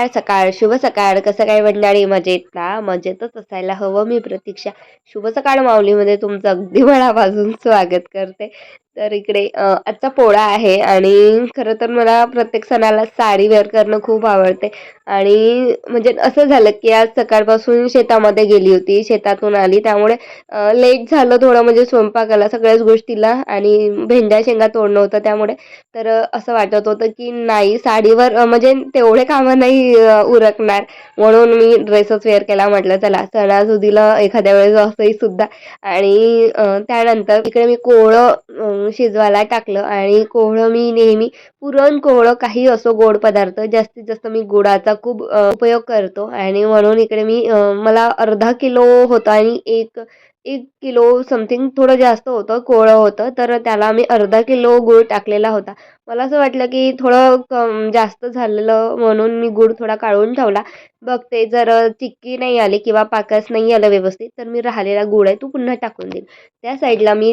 सकाळ सकाळ? शुभ सकाळ. कसं काय मंडळी? मजेत ना मजेतच असायला हवं मी प्रतीक्षा. शुभ सकाळ माऊलीमध्ये तुमचं अगदी मनापासून स्वागत करते. तर इकडे आजचा पोळा आहे आणि खरं तर मला प्रत्येक सणाला साडी वेअर करणं खूप आवडते. आणि म्हणजे असं झालं की आज सकाळपासून शेतामध्ये गेली होती. शेतातून आली. त्यामुळे लेट झालं थोडं म्हणजे स्वयंपाकाला सगळ्याच गोष्टीला आणि भेंड्या शेंगा तोडणं होतं त्यामुळे. तर असं वाटत होतं की नाही साडीवर म्हणजे तेवढे कामं नाही उरकणार. म्हणून मी ड्रेसच वेअर केला. म्हटलं चला सणासुदीला एखाद्या वेळेस असंही सुद्धा. आणि त्यानंतर इकडे मी कोळं अ, शिजवायला टाकलं आणि कोहळं मी नेहमी पुरण कोहळं काही असो गोड पदार्थ जास्तीत जास्त मी गुळाचा खूप उपयोग करतो. आणि म्हणून इकडे मी मला अर्धा किलो होता आणि एक एक किलो समथिंग थोडं जास्त होतं कोहळं होतं. तर त्याला मी अर्धा किलो गूळ टाकलेला होता. मला असं वाटलं की थोडं कम जास्त झालेलं म्हणून मी गूळ थोडा काढून ठेवला. बघते जर चिक्की नाही आली किंवा पाकस नाही आलं व्यवस्थित तर मी राहिलेला गूळ आहे तो पुन्हा टाकून देईल त्या साईडला मी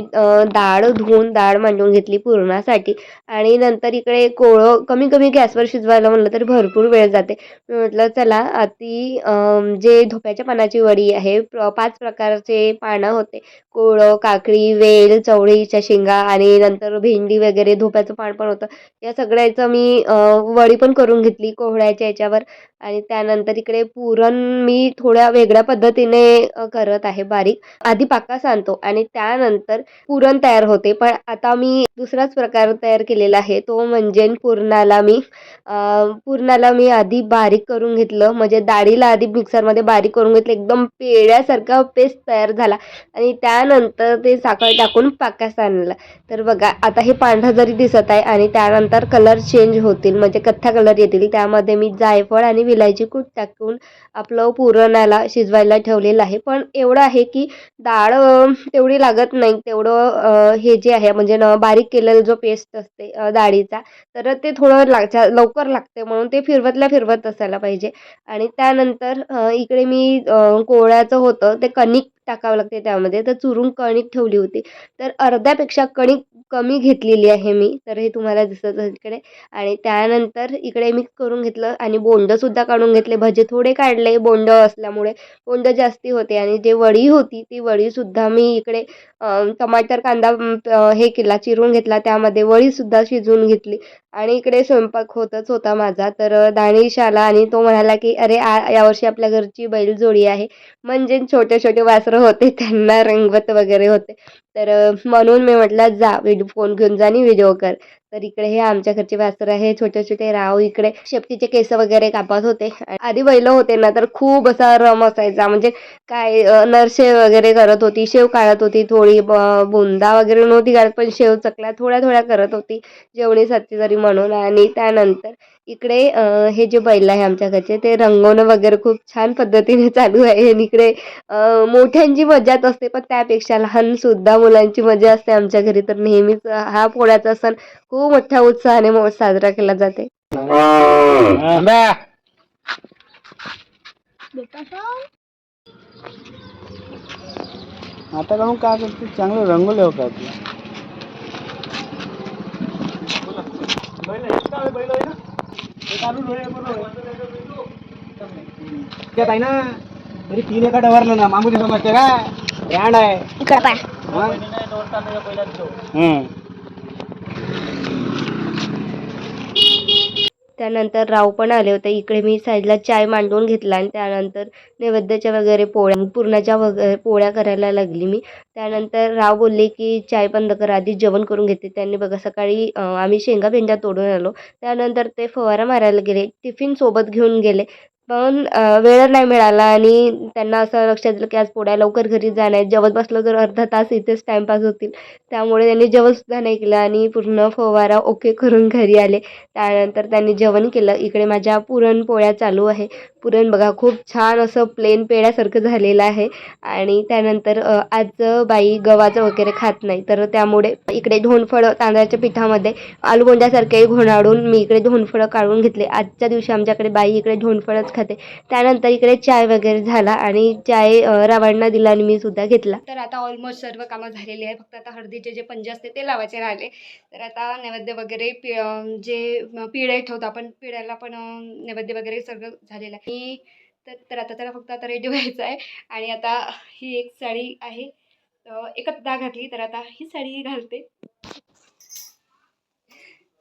डाळ धुवून डाळ मांडून घेतली पुरणासाठी. आणि नंतर इकडे कोळं कमी कमी गॅसवर शिजवायला म्हणलं तर भरपूर वेळ जाते. मी म्हटलं चला ती जे धोप्याच्या पानाची वडी आहे प्र- पाच प्रकारचे पानं होते. कोळं काकडी वेल चवळीच्या शेंगा आणि नंतर भेंडी वगैरे धोप्याचं पान पण होतं. या सगळ्याचं मी वडी पण करून घेतली कोहळ्याच्या याच्यावर. आणि त्यानंतर इकडे पुरण मी थोड्या वेगळ्या पद्धतीने करत आहे बारीक. आधी पाकास आणतो आणि त्यानंतर पुरण तयार होते. पण आता मी दुसराच प्रकार तयार केलेला आहे. तो म्हणजे पुरणाला मी पुरणाला मी आधी बारीक करून घेतलं. म्हणजे डाळीला आधी मिक्सरमध्ये बारीक करून घेतलं. एकदम पेढ्यासारखा पेस्ट तयार झाला. आणि त्यानंतर ते साखर टाकून पाकास आणलं तर बघा आता हे पांढरं जरी दिसत आहे आणि त्यानंतर कलर चेंज होतील. म्हणजे कथ्था कलर येतील. त्यामध्ये मी जायफळ आणि विलायची कूट टाकून आपलं पुरणाला शिजवायला ठेवलेलं आहे. पण एवढं आहे की डाळ तेवढी लागत नाही. तेवढं हे जे आहे म्हणजे न बारीक केलेलं जो पेस्ट असते डाळीचा तर ते थोडं लागच्या लवकर लागते. म्हणून ते फिरवतल्या फिरवत असायला पाहिजे. आणि त्यानंतर इकडे मी कोवळ्याचं होतं. ते कणिक टाकावं लागते त्यामध्ये. तर चुरून कणिक ठेवली होती. तर अर्ध्यापेक्षा कणिक कमी घेतलेली आहे मी. तर हे तुम्हाला दिसत इकडे. आणि त्यानंतर इकडे मिक्स करून घेतलं आणि बोंडसुद्धा काढून घेतले. भजे थोडे काढले. बोंड असल्यामुळे बोंड जास्ती होते. आणि जे वडी होती ती वडीसुद्धा मी इकडे टमाटर कांदा हे केला चिरून घेतला. त्यामध्ये वडीसुद्धा शिजवून घेतली. आणि इकडे स्वयंपाक होतच होता माझा. तर दानिश आला आणि तो म्हणाला की अरे आ यावर्षी आपल्या घरची बैलजोडी आहे. म्हणजे छोटे छोटे वासरं होते त्यांना रंगवत वगैरे होते. तर म्हणून मी म्हटलं जा व्हिडिओ फोन घेऊन जा आणि व्हिडिओ कर. तर इकडे हे आमच्या घरचे वासर आहे छोटे छोटे राव इकडे. शेपटीचे केस वगैरे कापत होते. आधी बैल होते ना तर खूप असा रम असायचा. म्हणजे काय नरशे वगैरे करत होती शेव काढत होती थोडी बुंदा वगैरे नव्हती काढत पण शेव चकल्या थोड्या थोड्या करत होती. जेवणीसाठी तरी म्हणून. आणि त्यानंतर इकडे अ, हे जे बैल आहे आमच्या घरचे ते रंगवणं वगैरे खूप छान पद्धतीने चालू आहे. आणि इकडे मोठ्यांची मजाच असते पण त्यापेक्षा लहान सुद्धा मुलांची मजा असते आमच्या घरी. तर नेहमीच हा पोळ्याचा सण खूप मोठ्या उत्साहाने मो- साजरा केला जाते. आता काढून काय करते? चांगलं रंगवले हो का त्यात आहे ना तरी तीन एका डवरलं ना मामुली समजते का ब्रँड आहे हा? हम्म. त्यानंतर राव पण आले होते. इकडे मी साईडला चाय मांडून घेतला आणि त्यानंतर नैवेद्याच्या वगैरे पोळ्या पुरणाच्या वगैरे पोळ्या करायला लागली मी. त्यानंतर राव बोलले की चाय बंद कर आधी जेवण करून घेते. त्यांनी बघा सकाळी आम्ही शेंगा भेंड्या तोडून आलो. त्यानंतर ते फवारा मारायला गेले टिफिन सोबत घेऊन गेले. पण वेळ नाही मिळाला आणि त्यांना असं लक्षात आलं की आज पोळ्या लवकर घरी जाणार जेवत बसलं तर अर्धा तास इथेच टाईमपास होतील. त्यामुळे त्यांनी जेवणसुद्धा नाही केलं आणि पूर्ण फवारा ओके करून घरी आले. त्यानंतर त्यांनी जेवण केलं. इकडे माझ्या पुरणपोळ्या चालू आहे. पुरण बघा खूप छान असं प्लेन पेढ्यासारखं झालेलं आहे. आणि त्यानंतर आज बाई गव्हाचं वगैरे खात नाही. तर त्यामुळे इकडे धोनफळं तांदळाच्या पिठामध्ये आलूगोंड्यासारखे घोणाडून मी इकडे धोनफळं काढून घेतले. आजच्या दिवशी आमच्याकडे बाई इकडे धोनफळंच खाते. त्यानंतर इकडे चाय वगैरे झाला आणि चाय अ, रावांना दिला आणि मी सुद्धा घेतला. तर आता ऑलमोस्ट सर्व कामं झालेली आहे फक्त आता हळदीचे जे पंजे असते ते लावायचे राहिले. तर आता नैवेद्य वगैरे पि जे पिढे ठेवतो आपण पिढ्याला पण नैवेद्य वगैरे सगळं झालेलं आहे. आणि तर तर आता त्याला फक्त आता रेडी व्हायचं आहे. आणि आता ही एक साडी आहे. अं, एकच घातली तर आता ही साडी घालते.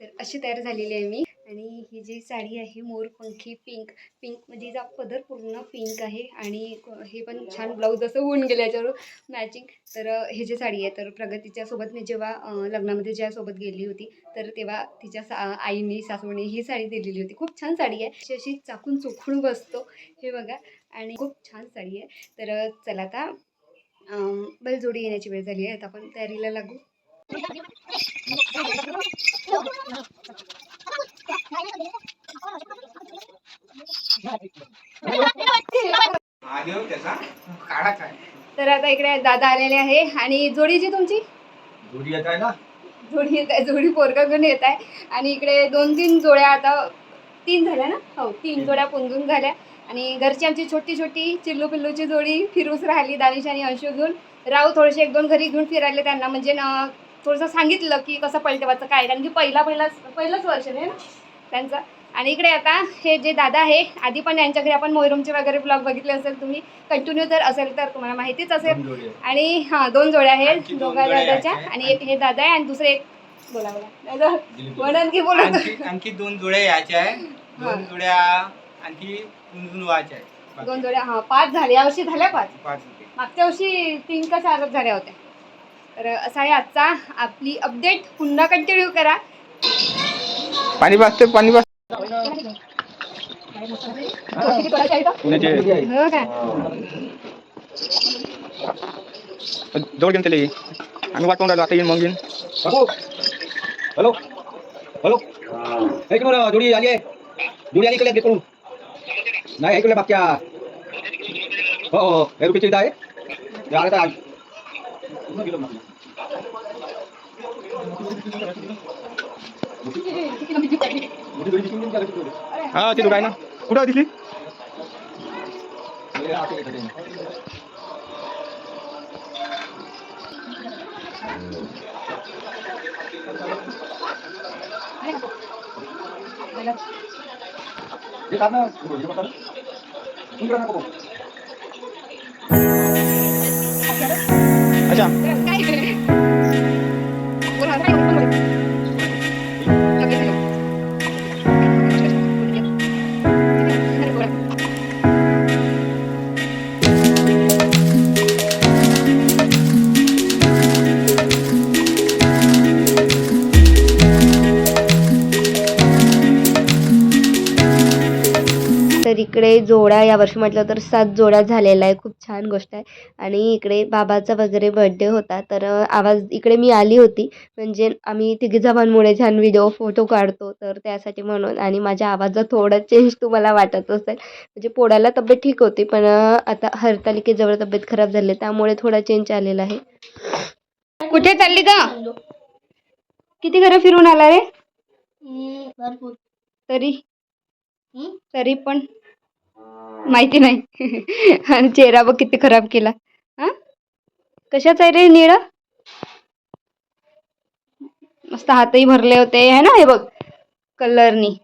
तर अशी तयार झालेली आहे मी. आणि ही जी साडी आहे मोरपंखी पिंक पिंक म्हणजे पदर पूर्ण पिंक आहे आणि हे पण छान ब्लाऊज असं होऊन गेलं याच्यावर मॅचिंग तर हे जे साडी आहे तर प्रगतीच्या सोबत मी जेव्हा लग्नामध्ये ज्या सोबत गेली होती तर तेव्हा तिच्या सा आईने सासूने ही साडी दिलेली होती. खूप छान साडी आहे. अशी अशी चाकून चोखून बसतो. हे बघा. आणि खूप छान साडी आहे. तर चला आता बलजोडी बैलजोडी येण्याची वेळ झाली आहे. आता आपण तयारीला लागू. तर आता इकडे दादा आलेले आहे. आणि जोडीची तुमची? जोडी येत आहे ना? जोडी येत आहे. जोडी पोरगा घेऊन येत आहे. आणि इकडे दोन तीन जोड्या आता तीन झाल्या ना? हो तीन जोड्या पुंजून झाल्या. आणि घरची आमची छोटी छोटी चिल्लू पिल्लूची जोडी फिरूच राहिली दानिश आणि अंशू घेऊन. राहू थोडेसे एक दोन घरी घेऊन फिरायले त्यांना. म्हणजे ना थोडंसं सांगितलं की कसं पलटवायचं काय कारण की पहिला पहिलाच पहिलंच वर्ष आहे ना त्यांचं. आणि इकडे आता हे जे दादा आहे आधी पण यांच्या घरी आपण मोहरमचे वगैरे ब्लॉग बघितले असेल तुम्ही. कंटिन्यू जर असेल तर तुम्हाला माहितीच असेल. आणि हां दोन जोड्या आहेत दोघा दादाच्या. आणि एक हे दादा आहे आणि दुसरे एक बोला बोला. दादा दिलीप. म्हणून की बोलत आणखी दोन जोड्या आहे हा. दोन जोड्या आणखी दोन जोड्या हा पाच झाले. यावर्षी झाल्या पाच. मागच्या वर्षी तीन का चारच झाल्या होत्या. तर असा आहे आजचा आपली अपडेट. पुन्हा कंटिन्यू करा. पाणी वाजते पाणी. हो का जवळ घेऊन त्याला. आम्ही वाट पाहून राहिलो आता येईन मग येईन. हॅलो. हॅलो. एक नंबर जोडी आली आहे? जोडी आली इकडे करून नाही ऐकलं मागच्या हो हो हे. रुपये चिंता आहे. हे आलं तर आज. पूर्ण किलो मागलं. मोठी जोडी दिसून गेली का? किती जोडी? हा ते दोघं आहे ना कुठं दिसली हे आठ एक आहे. जोड्या यावर्षी म्हटलं तर सात जोड्या झालेल्या आहे खूप छान गोष्ट आहे. आणि इकडे बाबाचा वगैरे बर्थडे होता तर आवाज इकडे मी आली होती. म्हणजे आम्ही तिघी जणांमुळे छान व्हिडिओ फोटो काढतो. तर त्यासाठी म्हणून आणि माझ्या आवाजात थोडा चेंज तुम्हाला वाटत असेल. म्हणजे पोडाला तब्येत ठीक होती पण आता हरतालिकेजवळ तब्येत खराब झाली त्यामुळे थोडा चेंज आलेला आहे. कुठे चालली का किती घरं फिरून आला रे? तरी? तरी पण. माहिती नाही. आणि चेहरा बघ किती खराब केला. हा? कशाच आहे रे निळा? मस्त हातही भरले होते. है ना? हे बघ. कलरनी.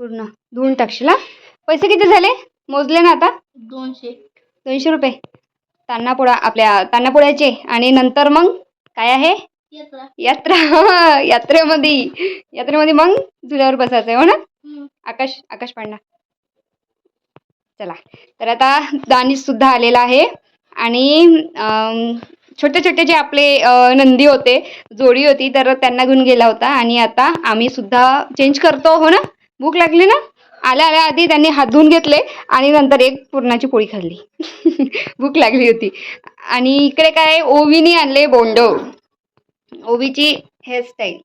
पूर्ण. धुवून टाकशील हा? पैसे किती झाले? मोजले ना आता? दोनशे. दोनशे रुपये. तान्हापोळा आपल्या तान्हापोळ्याचे आणि नंतर मग? काय आहे? येत्रा. यात्रा. यात्रेमध्ये. यात्रेमध्ये मग? झुल्यावर बसायचं आहे हो ना. आकाश आकाश पांडा. चला. तर आता दानिश सुद्धा आलेला आहे. आणि छोटे छोटे जे आपले नंदी होते जोडी होती तर त्यांना घेऊन गेला होता. आणि आता आम्ही सुद्धा चेंज करतो हो ना? भूक लागली ना? आल्या आल्या आधी त्यांनी हात धुवून घेतले आणि नंतर एक पुरणाची पोळी खाल्ली. भूक लागली होती. आणि इकडे काय ओवीने आणले बोंड. ओवीची हेअरस्टाईल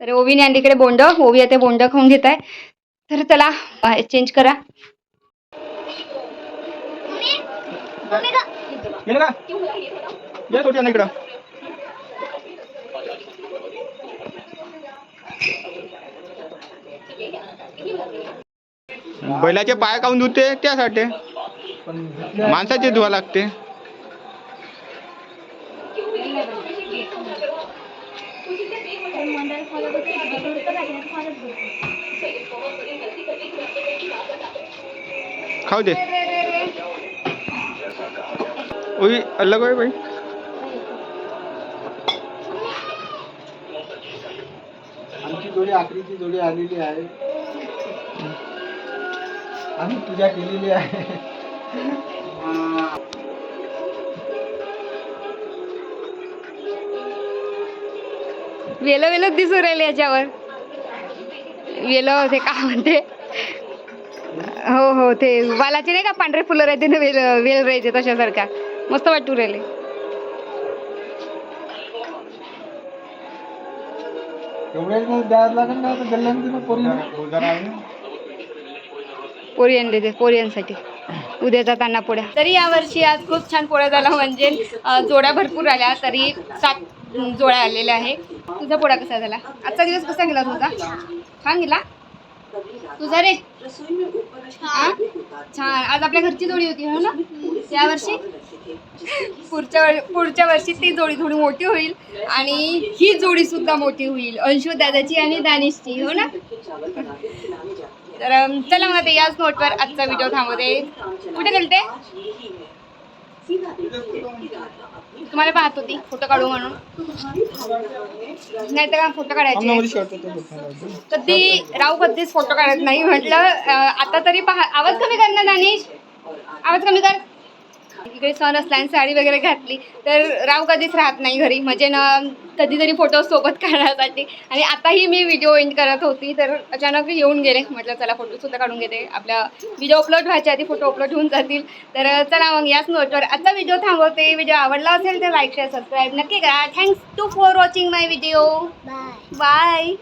तर ओवीने आणली इकडे बोंड. ओवी आता बोंड खाऊन घेत आहे. तर चला चेंज करा. इकडं. बैलाचे पाय काऊन धुते? त्यासाठी. माणसाचे धुवा लागते. खाऊ दे. ओई अलग होय बाई आमची जोडी आखरीची जोडी आलेली आहे. आम्ही पूजा केलेली आहे. वेलं वेलं दिसू राहिले याच्यावर. वेलं ते का म्हणते? ते वालाचे नाही का पांढरे फुलं राहते ना वेल वेल राहते तशासारखा. मस्त वाटू राहिले. एवढ्या द्यायला लागेल ना आता गल्ल्यांची पोरी पोरियन देते पोरियनसाठी. उद्या जाताना पोळ्या. तरी यावर्षी आज खूप छान पोळ्या झाला म्हणजे जोड्या भरपूर आल्या तरी सात जोड्या आलेल्या आहे. तुझा पोळा कसा झाला? आजचा दिवस कसा गेला तुझा? छान गेला? तुझा रे. हा? छान. आज आपल्या घरची जोडी होती हो ना? यावर्षी पुढच्या पुढच्या वर्षी ती जोडी थोडी मोठी होईल आणि ही जोडी सुद्धा मोठी होईल. अंशू दादाची आणि दानिशची हो ना? तर चला मग याच नोटवर आजचा व्हिडिओ थांबवते. कुठे गेलते? तुम्हाला पाहत होती फोटो काढू म्हणून. नाही तर का फोटो काढायचे? कधी राहू कधीच फोटो काढत नाही. म्हटलं आता तरी पहा आवाज कमी कर ना दानिश. आवाज कमी कर. इकडे सण असला आणि साडी वगैरे घातली. तर राव कधीच राहत नाही घरी. म्हणजे ना कधीतरी फोटो सोबत काढण्यासाठी आणि आताही मी व्हिडिओ एंड करत होती. तर अचानक येऊन गेले. म्हटलं चला फोटोसुद्धा काढून घेते. आपल्या व्हिडिओ अपलोड व्हायच्या आधी फोटो अपलोड होऊन जातील. तर चला मग याच नोटवर आजचा व्हिडिओ थांबवते. व्हिडिओ आवडला असेल तर लाईक शेअर सबस्क्राईब नक्की करा. Thanks to for watching my video bye bye